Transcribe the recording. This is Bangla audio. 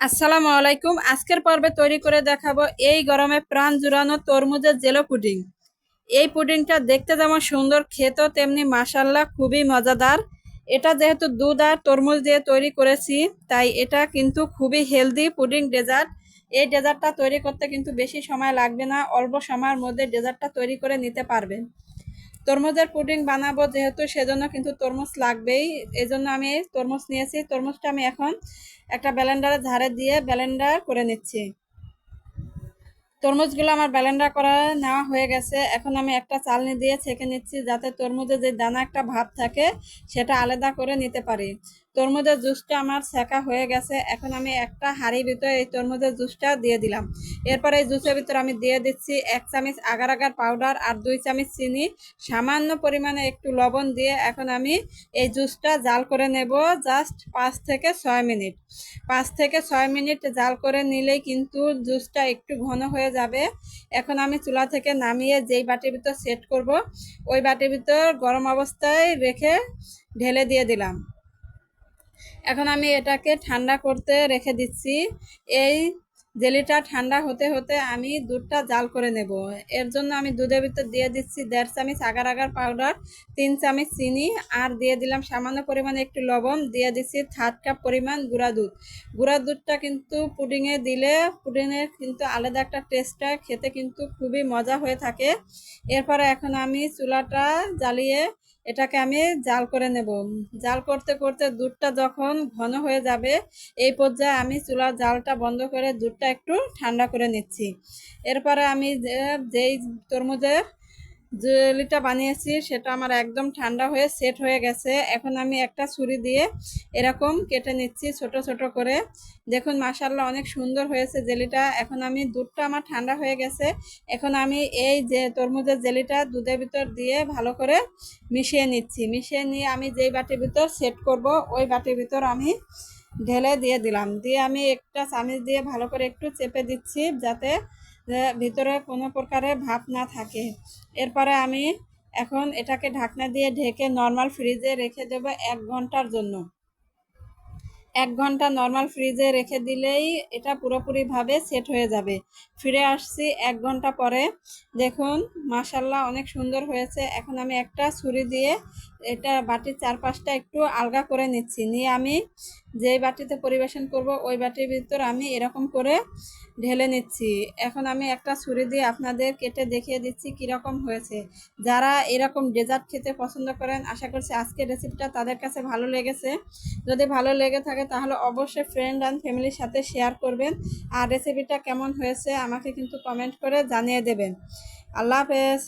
আসসালামু আলাইকুম। আজকের পর্বে তৈরি করে দেখাবো এই গরমে প্রাণ জুড়ানো তরমুজের জেলো পুডিং। এই পুডিংটা দেখতে যেমন সুন্দর, খেতেও তেমনি মাসাল্লাহ খুবই মজাদার। এটা যেহেতু দুধ আর তরমুজ দিয়ে তৈরি করেছি, তাই এটা কিন্তু খুবই হেলদি পুডিং ডেজার্ট। এই ডেজার্টটা তৈরি করতে কিন্তু বেশি সময় লাগবে না, অল্প সময়ের মধ্যে ডেজার্টটা তৈরি করে নিতে পারবেন। তরমুজের পুডিং বানাবো যেহেতু, সেজন্য কিন্তু তরমুজ লাগবেই। এই জন্য আমি তরমুজ নিয়েছি। তরমুজটা আমি এখন একটা ব্যালেন্ডারের ধারে দিয়ে ব্যালেন্ডার করে নিচ্ছি। তরমুজগুলো আমার ব্লেন্ডার করা নেওয়া হয়ে গেছে। এখন আমি একটা চালনি দিয়ে ছেঁকে নিচ্ছি যাতে তরমুজে যে দানা একটা ভাব থাকে, সেটা আলাদা করে নিতে পারি। তরমুজের জুসটা আমার ছেঁকা হয়ে গেছে। এখন আমি একটা হাঁড়ির ভিতরে এই তরমুজের জুসটা দিয়ে দিলাম। এরপর এই জুসের ভিতরে আমি দিয়ে দিচ্ছি এক চামচ আগার আগার পাউডার আর দুই চামচ চিনি। সামান্য পরিমাণে একটু লবণ দিয়ে এখন আমি এই জুসটা জাল করে নেব জাস্ট পাঁচ থেকে ছয় মিনিট। পাঁচ থেকে ছয় মিনিট জাল করে নিলেই কিন্তু জুসটা একটু ঘন হয়ে যাবে। এখন আমি চুলা থেকে নামিয়ে যেই বাটির ভিতর সেট করব, ওই বাটির ভিতর গরম অবস্থায় রেখে ঢেলে দিয়ে দিলাম। এখন আমি এটাকে ঠান্ডা করতে রেখে দিচ্ছি। এই জেলিটা ঠান্ডা হতে হতে আমি দুধটা জাল করে নেব। এর জন্য আমি দুধের ভিতর দিয়ে দিচ্ছি দেড় চামচ আগার আগার পাউডার, তিন চামচ চিনি আর দিয়ে দিলাম সামান্য পরিমাণে একটু লবণ। দিয়ে দিচ্ছি থার্ড কাপ পরিমাণ গুঁড়া দুধ। গুঁড়া দুধটা কিন্তু পুডিংয়ে দিলে পুডিংয়ের কিন্তু আলাদা একটা টেস্টটা খেতে কিন্তু খুবই মজা হয়ে থাকে। এরপরে এখন আমি চুলাটা জ্বালিয়ে এটাকে আমি জাল করে নেব। জাল করতে করতে দুধটা যখন ঘন হয়ে যাবে, এই পর্যায়ে আমি চুলার জালটা বন্ধ করে দুধটা একটু ঠান্ডা করে নিচ্ছি। এরপরে আমি যেই তরমুজের জেলিটা বানিয়েছি, সেটা আমার একদম ঠান্ডা হয়ে সেট হয়ে গেছে। এখন আমি একটা ছুরি দিয়ে এরকম কেটে নিচ্ছি ছোট ছোট করে। দেখুন মাসাল্লাহ অনেক সুন্দর হয়েছে জেলিটা। এখন আমি দুধটা আমার ঠান্ডা হয়ে গেছে। এখন আমি এই যে তরমুজের জেলিটা দুধের ভিতর দিয়ে ভালো করে মিশিয়ে নিচ্ছি। মিশিয়ে নিয়ে আমি যেই বাটির ভিতর সেট করব, ওই বাটির ভিতর আমি ঢেলে দিয়ে দিলাম। দিয়ে আমি একটা চামিচ দিয়ে ভালো করে একটু চেপে দিচ্ছি যাতে ভিতরে কোনো প্রকারে ভাপ না থাকে। এরপরে আমি এখন এটাকে ঢাকনা দিয়ে ঢেকে নর্মাল ফ্রিজে রেখে দেবো এক ঘণ্টার জন্য। এক ঘণ্টা নর্মাল ফ্রিজে রেখে দিলেই এটা পুরোপুরিভাবে সেট হয়ে যাবে। ফিরে আসছি এক ঘণ্টা পরে। দেখুন মাসাল্লাহ অনেক সুন্দর হয়েছে। এখন আমি একটা ছুরি দিয়ে এটা বাটির চারপাশটা একটু আলগা করে নিচ্ছি। নিয়ে আমি যেই বাটিতে পরিবেশন করব, ওই বাটির ভিতর আমি এরকম করে ঢেলে নিচ্ছি। এখন আমি একটা ছুরি দিয়ে আপনাদের কেটে দেখিয়ে দিচ্ছি কীরকম হয়েছে। যারা এরকম ডেজার্ট খেতে পছন্দ করেন, আশা করছি আজকের রেসিপিটা তাদের কাছে ভালো লেগেছে। যদি ভালো লেগে থাকে তাহলে অবশ্যই ফ্রেন্ড অ্যান্ড ফ্যামিলির সাথে শেয়ার করবেন। আর রেসিপিটা কেমন হয়েছে আমাকে কিন্তু কমেন্ট করে জানিয়ে দেবেন। আল্লাহ হাফেজ।